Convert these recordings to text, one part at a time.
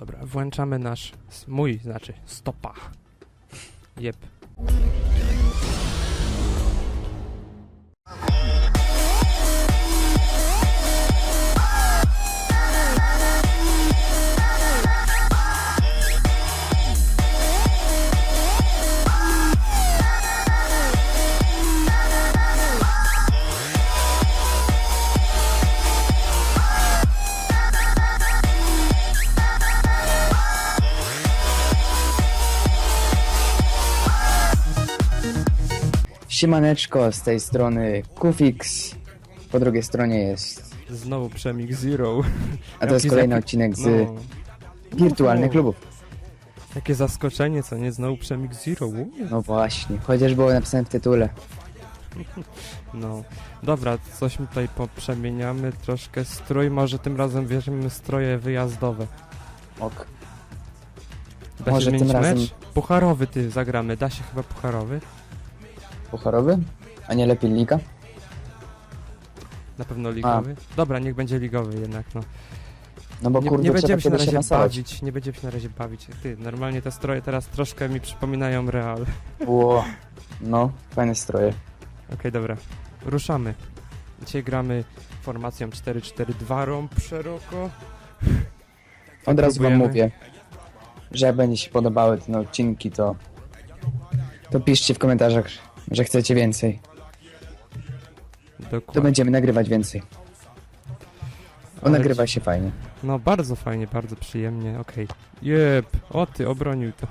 Dobra, włączamy nasz, mój, znaczy, stopa. Jep. Siemaneczko, z tej strony Kufix. Po drugiej stronie jest. Znowu Przemik Zero. A to jest kolejny odcinek z No. wirtualnych klubów. Jakie zaskoczenie, co nie? Znowu Przemik Zero. Uuu. No właśnie, chociaż było napisane w tytule. No. Dobra, coś my tutaj poprzemieniamy troszkę strój. Może tym razem weźmiemy stroje wyjazdowe. Ok. Da Może się tym razem- mecz? Pucharowy ty zagramy. Da się chyba pucharowy? Pucharowy? A nie lepiej liga? Na pewno ligowy. Dobra, niech będzie ligowy jednak, no. No bo Nie, kurde, nie będziemy się na razie nasawać. bawić, nie będziemy się na razie bawić. Ty, normalnie te stroje teraz troszkę mi przypominają real. Okej, Ło. No, fajne stroje. dobra. Ruszamy. Dzisiaj gramy formacją 4-4-2 rąb szeroko. Od razu wam mówię, że jak będzie się podobały te odcinki, to to piszcie w komentarzach, że chcecie więcej. To Dokładnie. będziemy nagrywać więcej. Bo Ale nagrywa się fajnie. No bardzo fajnie, bardzo przyjemnie, okej. Jep, o ty, obronił to.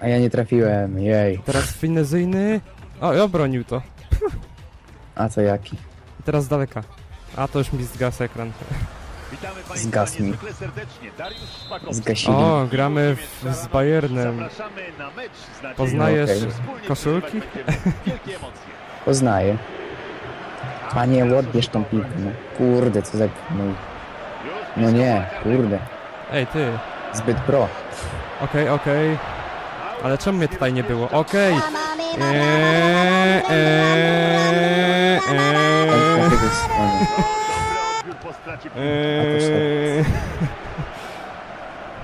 A ja nie trafiłem, jej. Teraz finezyjny. O, obronił to. A to jaki? Teraz z daleka. A to już mi zgasł ekran. Zgas mi. Zgasili. O, gramy w, z Bayernem. Poznajesz No, koszulki? Poznaję. Panie, ładniesz tą piłkę. No, kurde, co za... No, no nie, kurde. Ej, ty. Zbyt pro. Okej, okej. Ale czemu mnie tutaj nie było? Okej. Eee, eee, eee. On, eee.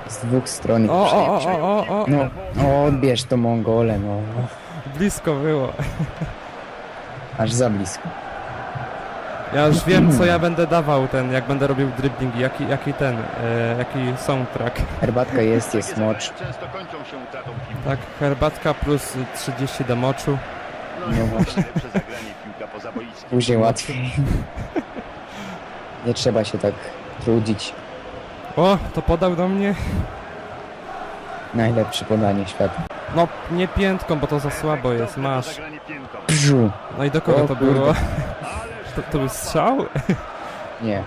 Z dwóch stron. O, o, o, o, o, o. No, no, odbierz to Mongole, no. Blisko było. Aż za blisko. Ja już wiem, co ja będę dawał ten, jak będę robił dribbling, jaki, jaki ten, e, jaki soundtrack. Herbatka jest, jest mocz. zadania Często kończą się utratą piłki. Tak, herbatka plus 30 do moczu. No właśnie. Później łatwiej. Nie trzeba się tak trudzić. O, to podał do mnie? Najlepsze podanie świata. No, nie piętką, bo to za słabo jest, masz. Bżu. No i do kogo O to kurde. było? To, to był strzał? Nie.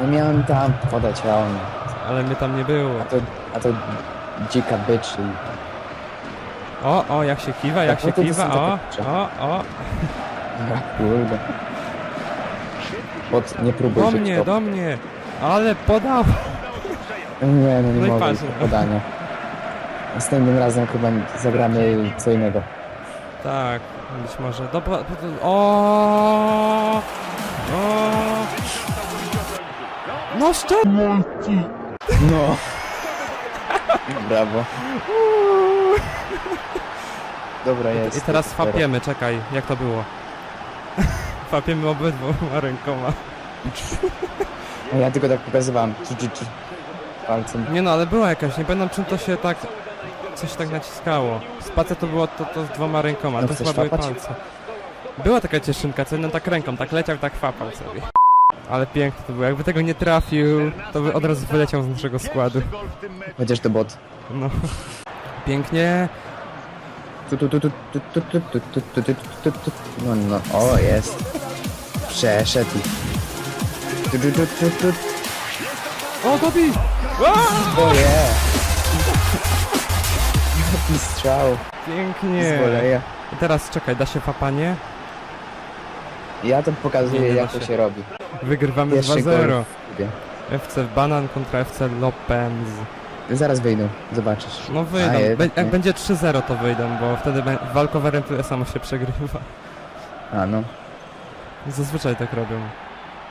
No miałem tam podać, on... Ale mnie tam nie było. A to, a to dzika bycz i... O, o, jak się kiwa, jak Tak, się no to to kiwa, o, takie- o, o. Kurde. Pod, nie próbuj Do mnie, do mnie. Ale podał. Nie, no nie No i mogę patrz. podania. Następnym razem chyba zagramy co innego. Tak, być może. Dobra, o, o. No szczep. No. Brawo. Dobra jest. I teraz fapiemy, czekaj, jak to było? Fapiemy obydwoma rękoma. A Ja tylko tak pokazywałem. Czy, czy, czy. Palcem. Nie no, ale była jakaś, nie pamiętam czym to się tak, coś tak naciskało. Spacer to było to, to z dwoma rękoma, No to chcesz chyba były palce. Była taka cieszynka, co jeden tak ręką, tak leciał, tak fapał sobie. Ale piękne to było, jakby tego nie trafił, to by od razu wyleciał z naszego składu. Chociaż to bot. No. Pięknie. Tu, tu, tu, tu, tu, tu, tu, tu, tu, tu, tu, tu, tu. No, no. O, jest. Przeszedł. i- Tu, tu, tu, tu, tu. O, Gobi! O, je. Jaki strzał. Pięknie. Z goleja. I teraz czekaj, da się fapanie? Ja to pokazuję, Nie, jak to się. się robi. Wygrywamy Pierwszy gol 2-0. w klubie. FC Banan kontra FC Lopez. Zaraz wyjdą, zobaczysz. No wyjdą. A, jednak Be- nie. jak będzie 3-0 to wyjdą, bo wtedy be- walkowerem tyle samo się przegrywa. A no. Zazwyczaj tak robią.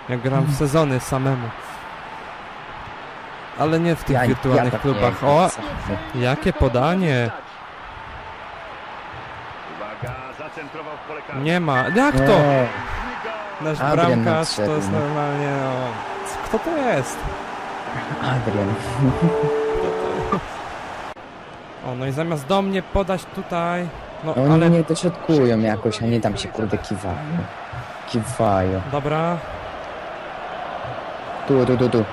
Jak gram w sezony samemu. Ale nie w tych wirtualnych tak klubach. nie, O, co ty. jakie podanie! Uwaga, zacentrował w pole karne. Nie ma. Jak to? Nie. Nasz Adrian bramkarz to jest no. normalnie, no... Kto to jest? Adrian. O, no i zamiast do mnie podać tutaj... No, Oni ale... nie dośrodkują jakoś, a nie tam się kurde kiwają. Kiwają. Dobra. Tu, tu, tu, tu.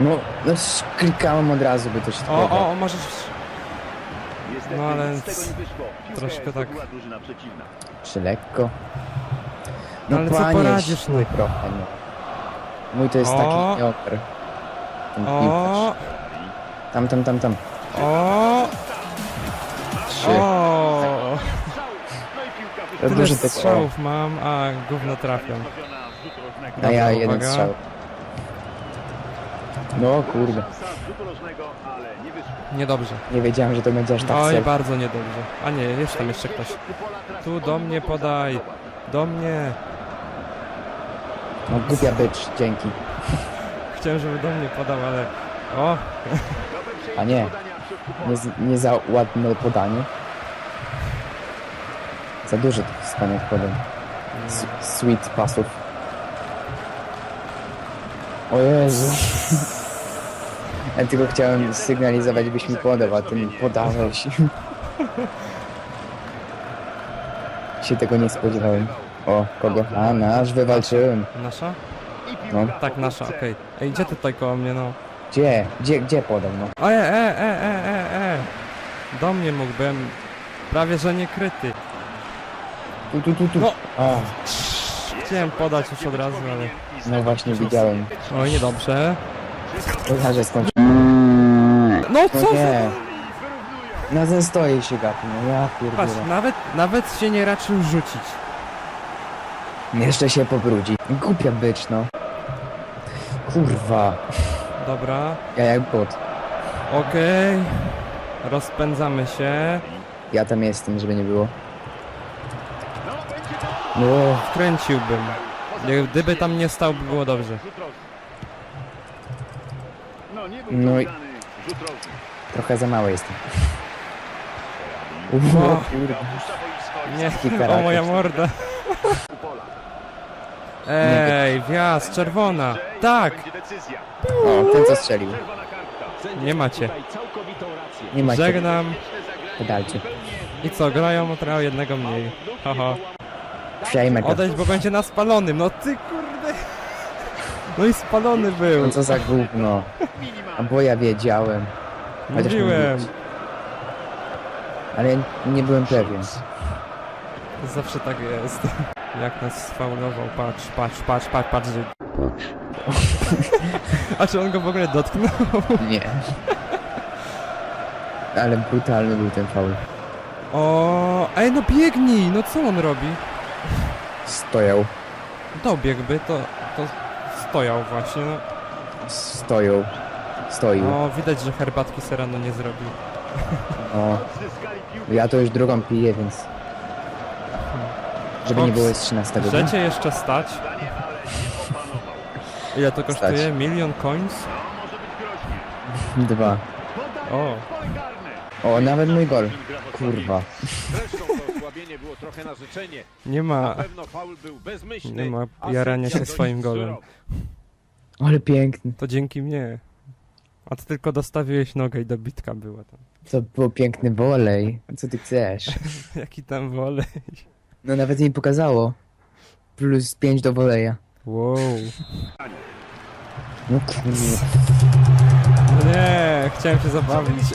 No, no klikałem od razu, by to się O, o, o, możesz... Niestety No, ale nic z tego nie wyszło. Piłkę troszkę tak. zdobyła drużyna przeciwna. Czy lekko? No Ale co panie, poradzisz, no? mój trochę, no. Mój to jest O. taki joker. Ten O, piłkarz. Tam, tam, tam, tam. o, Trzy. o. Wyszła. Tyle duży tylko. strzałów mam, a gówno trafiam. A ja Dobra, jeden uwaga. strzał. No kurde. Niedobrze. Nie wiedziałem, że to będzie aż tak Oj, self. bardzo niedobrze. A nie, jest tam jeszcze ktoś. Tu do mnie podaj. Do mnie. No głupia bycz, dzięki. Chciałem, żeby do mnie podał, ale... O, A nie. Nie, z- nie za ładne podanie. Za dużo tych wspaniałych podań. S- Sweet pasów. O Jezu. Ja tylko chciałem sygnalizować, byś mi podał, a ty mi podałeś. się tego nie spodziewałem. O, kogo? A, nasz wywalczyłem. nasza? No. Tak, nasza, okej. Ej, gdzie ty tutaj koło mnie, no? Gdzie? Gdzie, gdzie podał, no? O, e, e, e, e, e, e. Do mnie mógłbym. Prawie, że nie kryty. Tu, tu, tu, tu. No. A, Chciałem podać już od razu, ale... no właśnie widziałem. Oj, niedobrze. Ja, że skąd... No No co? nie. Na ten stoi się gapi, no ja Patrz, pierdolę. nawet, nawet się nie raczył rzucić. Jeszcze się pobrudzi. Głupia bycz, no. Kurwa. Dobra, Ja jak bot. okej. Rozpędzamy się. Ja tam jestem, żeby nie było. No, Kręciłbym. Jak Gdyby tam nie stał, by było dobrze. No i- trochę za mały jestem. O. I Nie, Taki o moja morda. Ej, wjazd, czerwona. Tak. O, ten co strzelił. Nie macie. Nie macie. Żegnam. Pedalcie. I co, grają o jednego mniej. Haha. Przejmę to. Odejdź, bo będzie na spalonym. No ty kurde. No i spalony był. No co za gówno. A bo ja wiedziałem. Chociaż Mówiłem. Ale nie byłem pewien. Zawsze tak jest. Jak nas sfaulował, patrz, patrz, patrz, patrz, patrz, że... A czy on go w ogóle dotknął? Nie. Ale brutalny był ten faul. O, ej no biegnij, no co on robi? Stojał. Dobiegłby, to, to stojał właśnie, no. Stoją. Stoił. O, widać, że herbatki Serrano nie zrobił. O. Ja to już drugą piję, więc... Żeby nie było z 13 Że cię jeszcze stać? Ile to kosztuje? Stać. Milion coins? No, może być groźnie. Dwa. O. O, nawet mój gol. Kurwa. Zresztą to osłabienie było trochę na życzenie. Nie Na ma, pewno faul był bezmyślny. nie ma jarania się swoim golem. Ale piękny. To dzięki mnie. A ty tylko dostawiłeś nogę i dobitka była tam. To był piękny wolej. Co ty chcesz? Jaki tam wolej. No nawet mi pokazało. Plus 5 do woleja. Wow. No kurwa. No nie, chciałem się zabawić.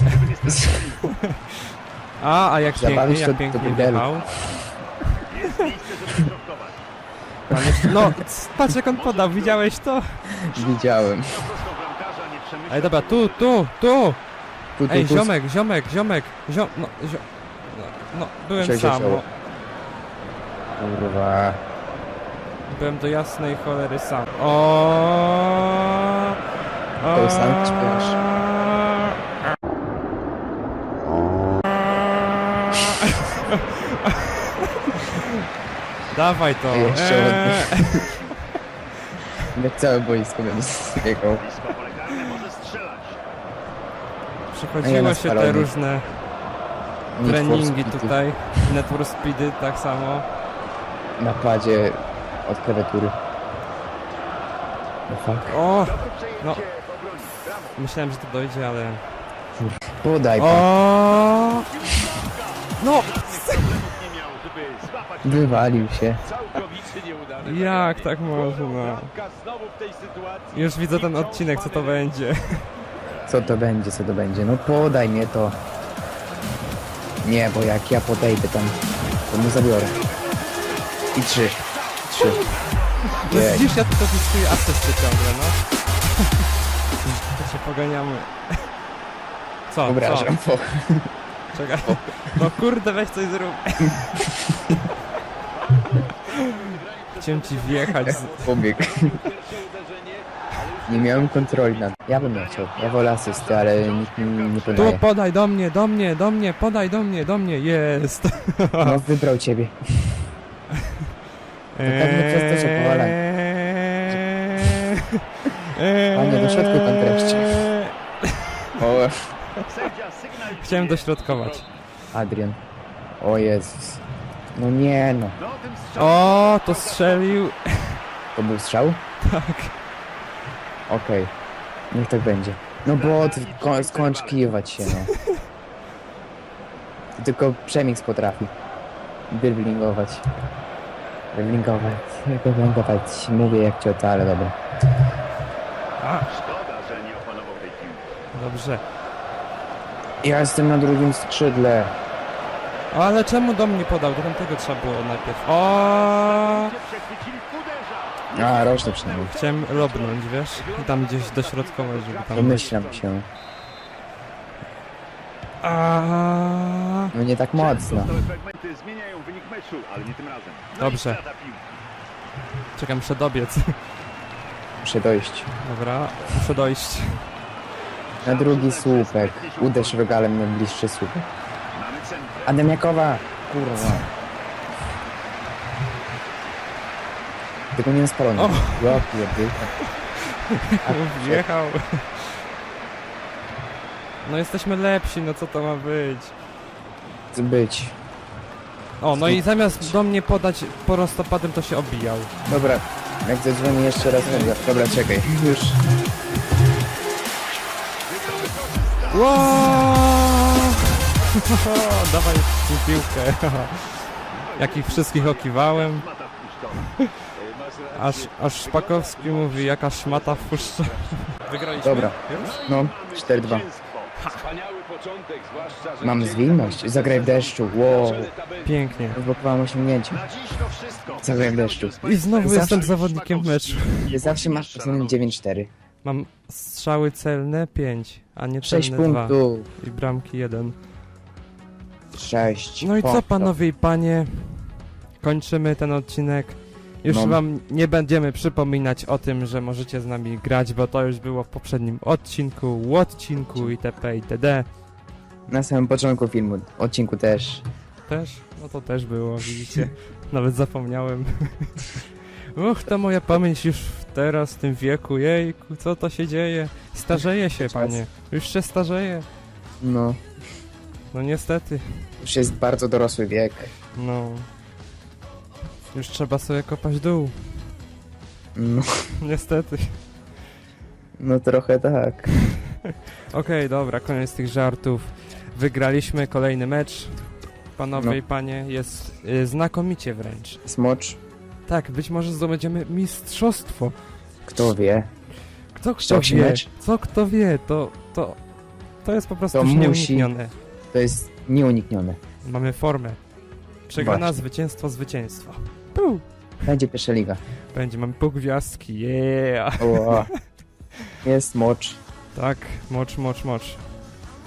A, a jak Zabawić pięknie, to- jak pięknie burdelu. wjechał. Jeszcze- No, c- patrz jak on podał, widziałeś to? Widziałem. Ej, dobra, tu, tu, tu! Tu, tu, Ej, tu. ziomek, ziomek, ziomek, ziom... No, zio... no, no byłem sam, sio. Kurwa. Byłem do jasnej cholery sam. O. To sam śpiewasz. Dawaj to. Jeszcze Eee. Jak całe boisko będzie strzelać. A Przechodziło ja się te różne treningi tutaj. Net for Speedy tak samo. Na padzie od klawiatury. No fuck. O! No. Myślałem, że to dojdzie, ale... Podaj pan. O! No! Wywalił się. Jak tak można? Już widzę ten odcinek, co to będzie. Co to będzie, co to będzie? No podaj mnie to. Nie, bo jak ja podejdę tam, to mu zabiorę. I trzy. Trzy. No Jej. widzisz, ja tylko wyskuję asysty ciągle, no. To się poganiamy. Co? Obrażam. Co? Czekaj. No kurde, weź coś zrób. Chciałem ci wjechać z... Pobieg. Nie miałem kontroli nad... Ja bym nie chciał. Ja wolę asysty, ale nikt mi nie Tu podaje. podaj do mnie, do mnie, do mnie, podaj do mnie, do mnie, jest. No wybrał ciebie. Pewno przez to, że powalaj. Panie, do środku pan treści. O. Chciałem dośrodkować. Adrian. O Jezus. No nie no. O, to strzelił. To był strzał? Tak. Okej. Niech tak będzie. No bo ty ko- skończ kiwać się, no. Tylko Przemix potrafi. Dribblingować. Dribblingować. Dribblingować. Mówię jak ciota, ale dobra. A, Szkoda, że nie opanował tej piłki. dobrze. Ja jestem na drugim skrzydle. Ale czemu do mnie podał? Do tamtego trzeba było najpierw. O. A, roczny przynajmniej. Chciałem lobnąć, wiesz? I tam gdzieś dośrodkować, żeby tam... Domyślam się. A, No nie tak mocno. Pozostałe fragmenty zmieniają wynik meczu, ale nie tym razem. No Dobrze. i strata piłki. Czekam, muszę dobiec. Muszę dojść. Dobra, muszę dojść. Na drugi słupek. Uderz rogalem na bliższy słupek. Mamy centrum. Ademiakowa! Kurwa. Tylko nie na spalony. O! Ja pierdolę. Wjechał. No jesteśmy lepsi, no co to ma być? Być. O, no i zamiast do mnie podać prostopadem, to się obijał. Dobra, jak zadzwonię jeszcze raz, dobra, dobra czekaj. Już. Wow! Dawaj tu piłkę. Jakich wszystkich okiwałem. Aż, aż Szpakowski mówi, jaka szmata wpuszcza. Wygraliśmy? Dobra. Już? No, 4-2. Zwycięstwo. Wspaniały początek, zwłaszcza, że Mam zwinność. Zagraj w deszczu. Wow. Pięknie. Odblokowałem osiągnięcie. Zagraj w deszczu. I znowu Zawsze jestem zawodnikiem w meczu. Zawsze masz ocenę 9-4. Mam strzały celne 5, a nie 6 celne 2. punktów. I bramki 1. 6. No i co panowie i panie? Kończymy ten odcinek. Już No. wam nie będziemy przypominać o tym, że możecie z nami grać, bo to już było w poprzednim odcinku, odcinku itp. itd. Na samym początku filmu, odcinku też. Też? No to też było, widzicie. Nawet zapomniałem. Uch, ta moja pamięć już teraz w tym wieku, jejku, co to się dzieje? Starzeje się, panie. Już się starzeje. No, No niestety. już jest bardzo dorosły wiek. No. Już trzeba sobie kopać dół. No, Niestety. no trochę tak. Okej, dobra, koniec tych żartów. Wygraliśmy kolejny mecz. Panowie No. i panie, jest y, znakomicie wręcz. Smocz, Tak, być może zdobędziemy mistrzostwo. kto wie. Kto kto wie? mecz? Co kto wie? To, to, to jest po prostu To nieuniknione. To jest nieuniknione. Mamy formę. Przegrana, Właśnie. zwycięstwo, zwycięstwo. Puh. Będzie pierwsza liga. Będzie, mamy pół gwiazdki, yeah! O, jest mocz. Tak, mocz, mocz, mocz.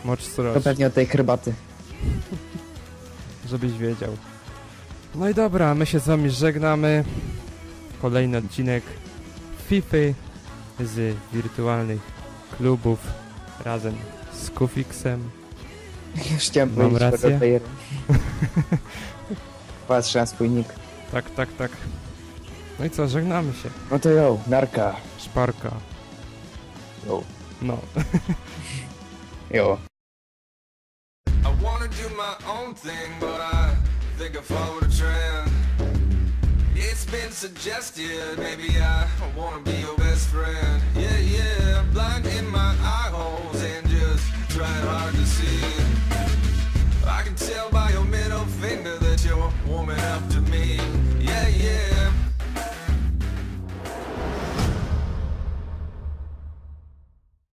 Mocz To pewnie od tej herbaty. żebyś wiedział. No i dobra, my się z wami żegnamy. Kolejny odcinek FIFA z wirtualnych klubów razem z Kufixem. Już chciałem Mam powiedzieć rację? Rotterdam. Patrzę na swój nick. Tak, tak, tak. No i co, żegnamy się. No to jo, narka. Szparka. Jo. No. Jo. I wanna do my own thing, but I think I followed a trend. It's been suggested, maybe I wanna be your best friend. Yeah, yeah, blind in my eye holes and just trying hard to see. I can tell by your middle finger that you're warming up to